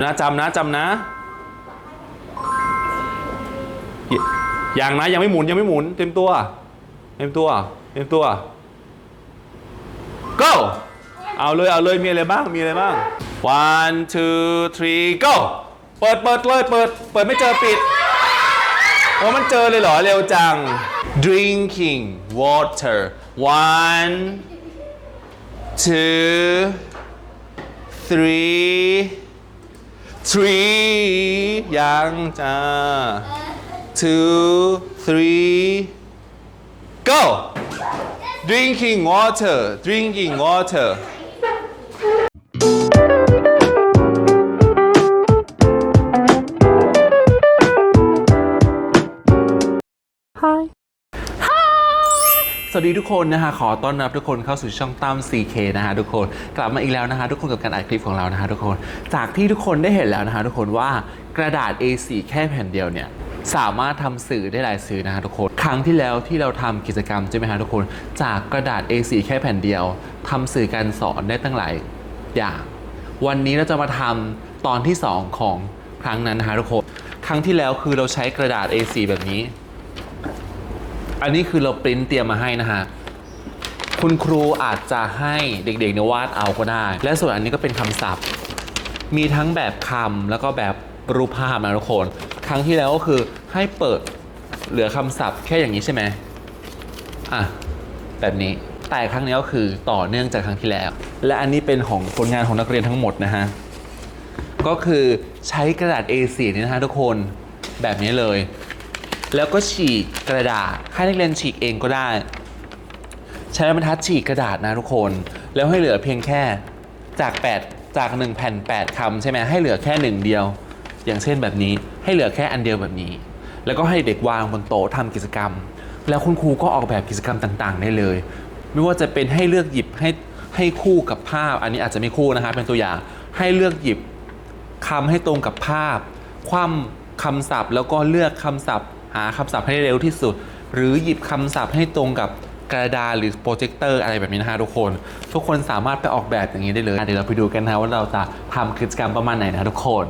นะจำนะจำนะ อยยังนะยังไม่หมุนยังไม่หมุน เต็มตัว เต็มตัว เต็มตัว go เอาเลยเอาเลยมีอะไรบ้างมีอะไรบ้าง one two three go เปิดเปิดเลยเปิดเปิดไม่เจอปิดโอ้มันเจอเลยเหรอ เร็วจัง drinking water one two three three ยังจ้า two three go drinking water drinking water สวัสดีทุกคนนะฮะขอต้อนรับทุกคนเข้าสู่ช่องตั้ม 4K นะฮะทุกคนกลับมาอีกแล้วนะฮะทุกคนกับการอัดคลิปของเรานะฮะทุกคน จากที่ทุกคนได้เห็นแล้วนะฮะทุกคนว่ากระดาษ A4 แค่แผ่นเดียวเนี่ยสามารถทำสื่อได้หลายสื่อนะฮะทุกคน ครั้งที่แล้วที่เราทำกิจกรรมใช่ไหมฮะทุกคน จากกระดาษ A4 แค่แผ่นเดียวทำสื่อการสอนได้ตั้งหลายอย่าง วันนี้เราจะมาทำตอนที่ 2 ของครั้งนั้นนะฮะทุกคน ครั้งที่แล้วคือเราใช้กระดาษ A4 แบบนี้ อันนี้คือเราปริ้นเตรียมมาให้นะฮะคุณครูอาจจะให้เด็กๆเนี่ยวาดเอาก็ได้ และส่วนอันนี้ก็เป็นคำศัพท์ มีทั้งแบบคำแล้วก็แบบรูปภาพนะทุกคน ครั้งที่แล้วก็คือให้เปิดเหลือคำศัพท์แค่อย่างนี้ใช่ไหมอะแบบนี้แต่ครั้งนี้ก็คือต่อเนื่องจากครั้งที่แล้ว และอันนี้เป็นของผลงานของนักเรียนทั้งหมดนะฮะ ก็คือใช้กระดาษ A4 นี่นะฮะทุกคนแบบนี้เลย แล้วก็ฉีกกระดาษ ให้นักเรียนฉีกเองก็ได้ ใช้บรรทัดฉีกกระดาษนะทุกคน แล้วให้เหลือเพียงแค่จาก 8 จาก 1 แผ่น 8คำใช่ไหมให้เหลือแค่หนึ่งเดียว อย่างเช่นแบบนี้ให้เหลือแค่อันเดียวแบบนี้ แล้วก็ให้เด็กวางบนโต๊ะทำกิจกรรม แล้วคุณครูก็ออกแบบกิจกรรมต่างๆ ได้เลย ไม่ว่าจะเป็นให้เลือกหยิบให้ให้คู่กับภาพ อันนี้อาจจะไม่คู่นะคะเป็นตัวอย่างให้เลือกหยิบคำให้ตรงกับภาพ ความคำศัพท์ แล้วก็เลือกคำศัพท์ หาคำศัพท์ให้เร็วที่สุด หรือหยิบคำศัพท์ให้ตรงกับกระดาษหรือโปรเจคเตอร์อะไรแบบนี้นะฮะทุกคน ทุกคนสามารถไปออกแบบอย่างนี้ได้เลยอะเดี๋ยวเราไปดูกันนะว่าเราจะทำกิจกรรมประมาณไหนนะทุกคน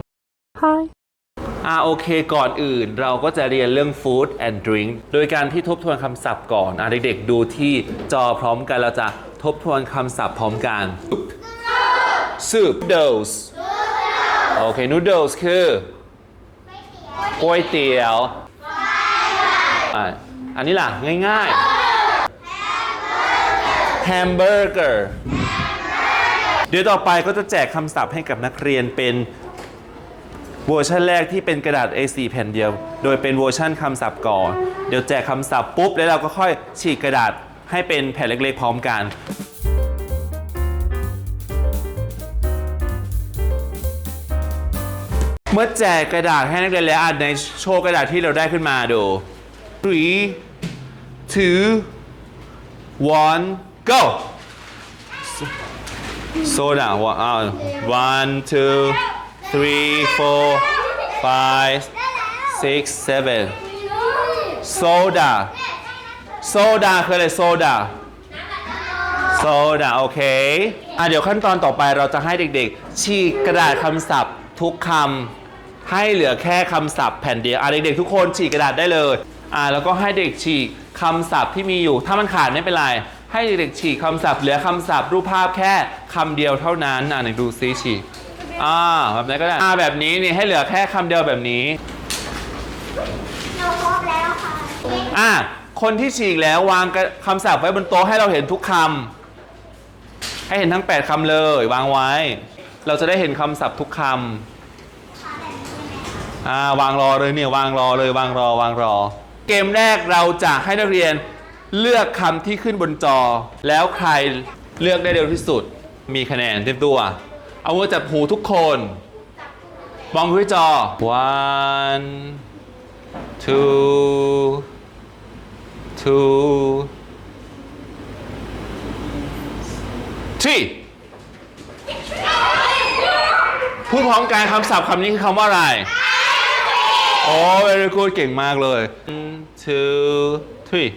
อ่าโอเคก่อนอื่นเราก็จะเรียนเรื่อง food and drink โดยการที่ทบทวนคำศัพท์ก่อนอะเด็กๆ ดูที่จอพร้อมกันเราจะทบทวนคำศัพท์พร้อมกัน soup noodles โอเค noodles คือก๋วยเตี๋ยว อะอันนี้ล่ะ ง่ายๆ hamburger เดี๋ยวต่อไปก็จะแจกคำศัพท์ให้กับนักเรียนเป็นเวอร์ชันแรกที่เป็นกระดาษ A4 แผ่นเดียว โดยเป็นเวอร์ชันคำศัพท์ก่อน เดี๋ยวแจกคำศัพท์ปุ๊บ แล้วเราก็ค่อยฉีกกระดาษให้เป็นแผ่นเล็กๆ พร้อมกันเมื่อแจกกระดาษให้นักเรียนแล้วอ่านในโชว์กระดาษที่เราได้ขึ้นมาดู three two one go โซดาว่าอ้าว one two three four five six seven โซดาโซดาคืออะไรโซดาโซดาโอเค อะเดี๋ยวขั้นตอนต่อไปเราจะให้เด็กๆ ฉีกกระดาษคำศัพท์ทุกคำให้เหลือแค่คำศัพท์แผ่นเดียว อะเด็กๆ ทุกคนฉีกกระดาษได้เลย อะแล้วก็ให้เด็กฉีกคำศัพท์ที่มีอยู่ ถ้ามันขาดไม่เป็นไร ให้เด็กๆฉีกคำศัพท์เหลือคำศัพท์รูปภาพแค่คำเดียวเท่านั้นอะไหนดูซิฉีกอ่าแบบนี้ก็ได้อ่าแบบนี้นี่ให้เหลือแค่คำเดียวแบบนี้เราครบแล้วค่ะอะคนที่ฉีกแล้ววางคำศัพท์ไว้บนโต๊ะให้เราเห็นทุกคำให้เห็นทั้ง 8คำเลยวางไว้ เราจะได้เห็นคำศัพท์ทุกคำอ่าวางรอเลยเนี่ยวางรอเลยวางรอวางรอ เกมแรกเราจะให้นักเรียนเลือกคำที่ขึ้นบนจอ แล้วใครเลือกได้เร็วที่สุด มีคะแนนเต็มตัว เอามือจับหูทุกคน มองไปที่จอ one two two three พูดพร้อมกันคำศัพท์คำนี้คือคำว่าอะไร อ้ very good เก่งมากเลย one two three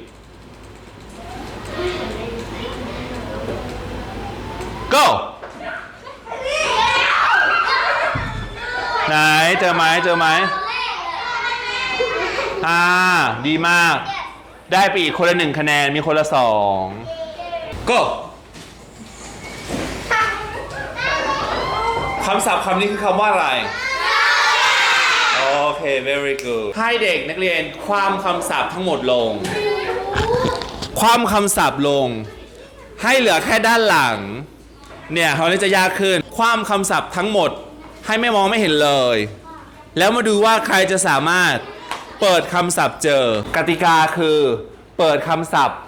go ไหนเจอไหมเจอไหมอ่า ดีมาก ได้ไปอีกคนละหนึ่งคะแนน มีคนละสอง go คำศัพท์คำนี้คือคำว่าอะไร very good ให้เด็กนักเรียนความคำศัพท์ทั้งหมดลง ความคำศัพท์ลง ให้เหลือแค่ด้านหลัง เนี่ยคราวนี้จะยากขึ้น ความคำศัพท์ทั้งหมด ให้ไม่มองไม่เห็นเลย แล้วมาดูว่าใครจะสามารถเปิดคำศัพท์เจอ กติกาคือเปิดคำศัพท์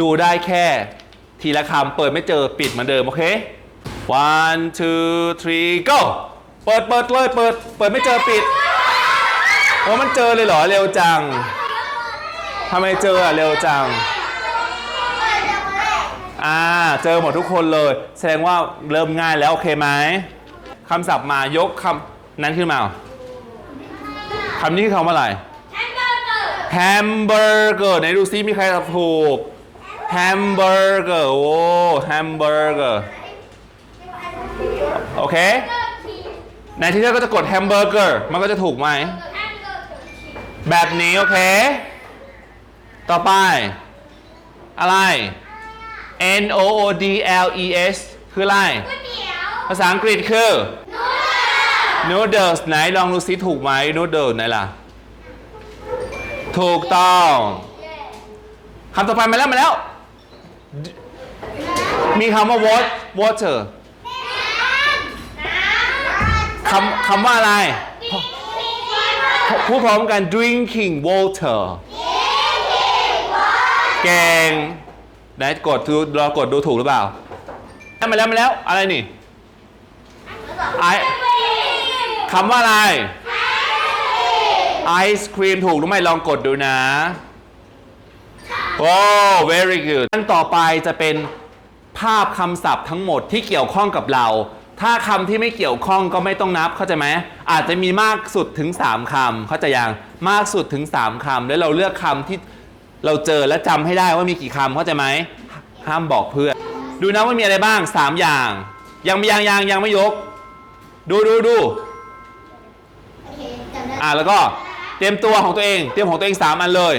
ดูได้แค่ ทีละคำเปิดไม่เจอปิดเหมือนเดิม โอเค one two three go เปิดเปิดเลยเปิด เปิดไม่เจอปิด โอ้มันเจอเลยเหรอเร็วจังทำไมเจออะเร็วจัง อ่า เจอหมดทุกคนเลย แสดงว่าเริ่มง่ายแล้ว โอเคไหมคำศัพท์มายกคำนั้นขึ้นมาคำนี้คือคำว่าอะไรแฮมเบอร์เกอร์ไหนดูซิมีใครตอบถูกแฮมเบอร์เกอร์โอ้แฮมเบอร์เกอร์โอเคในที่นี้ก็จะกดแฮมเบอร์เกอร์มันก็จะถูกไหม แบบนี้โอเค ต่อไป อะไร N O O D L E S คืออะไร ภาษาอังกฤษคือ noodles ไหนลองดูซิถูกไหม noodles ไหนล่ะ ถูกต้องคำต่อไปมาแล้ว มาแล้ว มีคำว่า what water คำคำว่าอะไร พูดพร้อมกัน drinking water เก่งไหนกดดูรอกดดูถูกหรือเปล่า มาแล้วมาแล้วอะไรนี่ไอคำว่าอะไร ไอศครีมถูกหรือไม่ลองกดดูนะ โอ้ very good ขั้นต่อไปจะเป็นภาพคำศัพท์ทั้งหมดที่เกี่ยวข้องกับเรา ถ้าคำที่ไม่เกี่ยวข้องก็ไม่ต้องนับเข้าใจไหมอาจจะมีมากสุดถึง 3คำเข้าใจยังมากสุดถึง 3คำแล้วเราเลือกคำที่เราเจอและจำให้ได้ว่ามีกี่คำเข้าใจไหมห้ามบอกเพื่อนดูนะว่ามีอะไรบ้าง 3 อย่าง ยังไม่ยังยังยังไม่ยก ดูดูดูอ่าแล้วก็เตรียมตัวของตัวเอง เตรียมของตัวเอง 3 อันเลย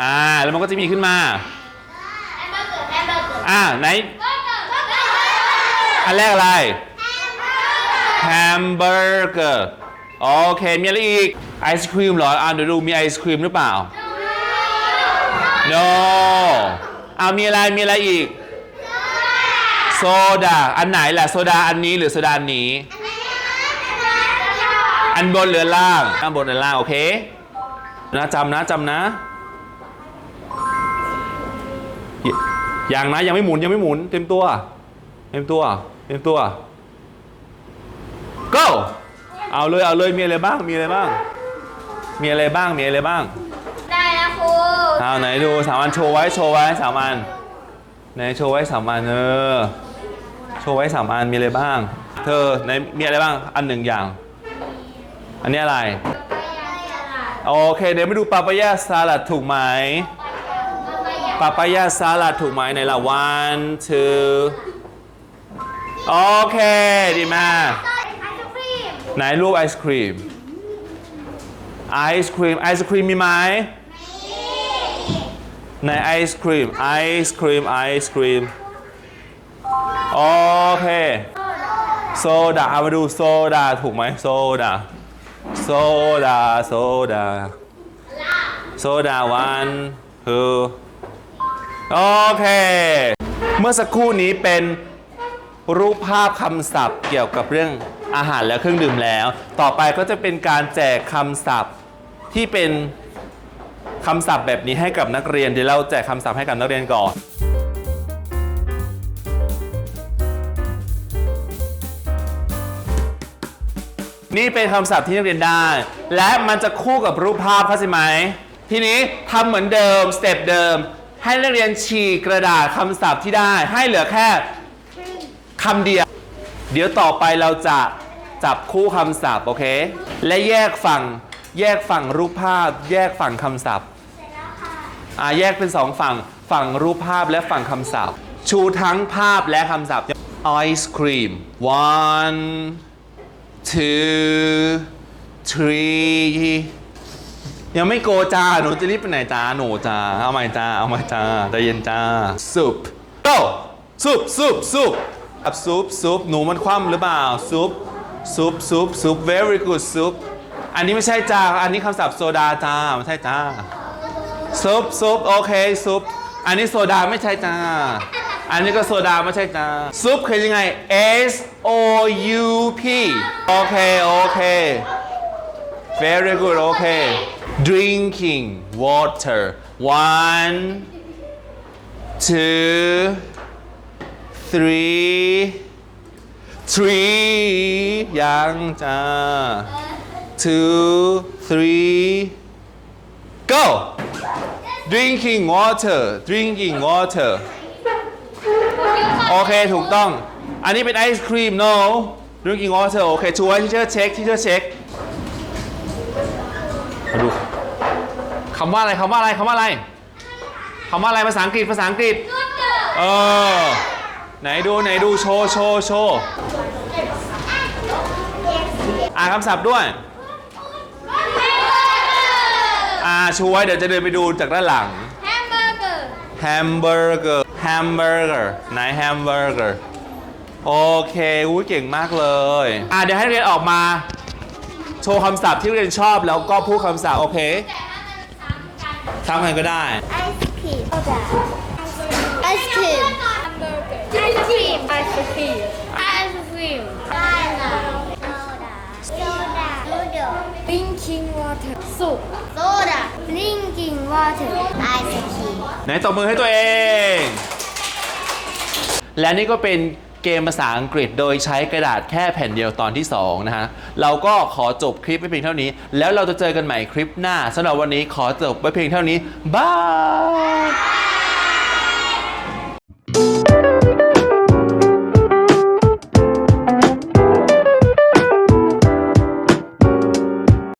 อ่าแล้วมันก็จะมีขึ้นมาอ่าไหน อันแรกอะไร แฮมเบอร์เกอร์ โอเค มีอะไรอีก ไอศครีมเหรอ อ่าเดี๋ยวดูมีไอศครีมหรือเปล่า no เอามีอะไร มีอะไรอีก โซดา อันไหนล่ะ โซดาอันนี้หรือโซดาอันนี้ อันบนหรือล่างอันบนหรือล่าง โอเค นะจำนะจำนะยยังนะ ยังไม่หมุน ยังไม่หมุน เต็มตัว เต็มตัวเต็มตัว go เอาเลยเอาเลยมีอะไรบ้างมีอะไรบ้าง มีอะไรบ้างมีอะไรบ้างได้แล้วครูเอาไหนดูสามอันโชว์ไว้โชว์ไว้สามอันไหนโชว์ไว้สามอันเออโชว์ไว้สามอันมีอะไรบ้าง เธอไหนมีอะไรบ้างอันหนึ่งอย่าง อันนี้อะไรโอเคเดี๋ยวมาดูปาปายาสลัดถูกไหมปาปายาสลัดถูกไหมไหนละ one two โอเค ดีมากไอศครีมไหนรูปไอศครีม ไอศครีม ไอศครีมมีไหมในไอศครีม ไอศครีม ไอศครีม โอเค โซดา เอามาดูโซดา ถูกไหมโซดา โซดา โซดา โซดาวันคือโอเค เมื่อสักครู่นี้เป็น รูปภาพคำศัพท์เกี่ยวกับเรื่องอาหารและเครื่องดื่มแล้ว ต่อไปก็จะเป็นการแจกคำศัพท์ที่เป็นคำศัพท์แบบนี้ให้กับนักเรียนเดี๋ยวเราแจกคำศัพท์ให้กับนักเรียนก่อนนี่เป็นคำศัพท์ที่นักเรียนได้ และมันจะคู่กับรูปภาพเข้าใจไหม ทีนี้ทำเหมือนเดิม สเต็ปเดิม ให้นักเรียนฉีกกระดาษคำศัพท์ที่ได้ ให้เหลือแค่ คำเดียว เดี๋ยวต่อไปเราจะจับคู่คำศัพท์โอเค และแยกฝั่งแยกฝั่งรูปภาพ แยกฝั่งคำศัพท์อ่าแยกเป็นสองฝั่งฝั่งรูปภาพและฝั่งคำศัพท์ ชูทั้งภาพและคำศัพท์ ice cream one two three ยังไม่โกจ้า หนูจะรีบไปไหนจ้า หนูจ้า เอาใหม่จ้า เอาใหม่จ้าใจเย็นจ้า soup go soup soup soup อับซุปซุปหนูมันคว่ำหรือเปล่าซุปซุปซุปซุป very good ซุปอันนี้ไม่ใช่จ้า อันนี้คำศัพท์โซดาจ้าไม่ใช่จ้าซุปซุปโอเคซุปอันนี้โซดาไม่ใช่จ้า อันนี้ก็โซดาไม่ใช่จ้าซุปคือยังไง S O U P โอเคโอเค Very good, okay. Drinking water. One, two, three, three. ยังจ้า Two, three, go. Drinking water. Drinking water. โอเค ถูกต้อง อันนี้เป็นไอศครีม no drinking water โอเคช่วยที่เชอร์เช็คที่เชอร์เช็คมาดูคำว่าอะไรคำว่าอะไรคำว่าอะไรคำว่าอะไรภาษาอังกฤษภาษาอังกฤษ เออ ไหนดูไหนดูโชว์โชว์โชว์อ่านคำศัพท์ด้วย อ่าช่วยเดี๋ยวจะเดินไปดูจากด้านหลัง แฮมเบอร์เกอร์ แฮมเบอร์เกอร์แฮมเบอร์เกอร์ไหนแฮมเบอร์เกอร์ โอเคอุ้ยเก่งมากเลย อะเดี๋ยวให้เรียนออกมา โชว์คำศัพท์ที่เรียนชอบแล้วก็พูดคำศัพท์โอเคแต่ถ้ามันซ้ำกันทำกันก็ได้ ไอศครีมไอศครีม ไอศครีมไอศครีมไอศครีมได้ละโซดาโซดานูโด Drinking water สุกโซดา drinking water ไอศครีมไหนตบมือให้ตัวเอง และนี่ก็เป็นเกมภาษาอังกฤษโดยใช้กระดาษแค่แผ่นเดียวตอนที่ 2 นะฮะ เราก็ขอจบคลิปไว้เพียงเท่านี้ แล้วเราจะเจอกันใหม่คลิปหน้าสำหรับวันนี้ขอจบไว้เพียงเท่านี้ บาย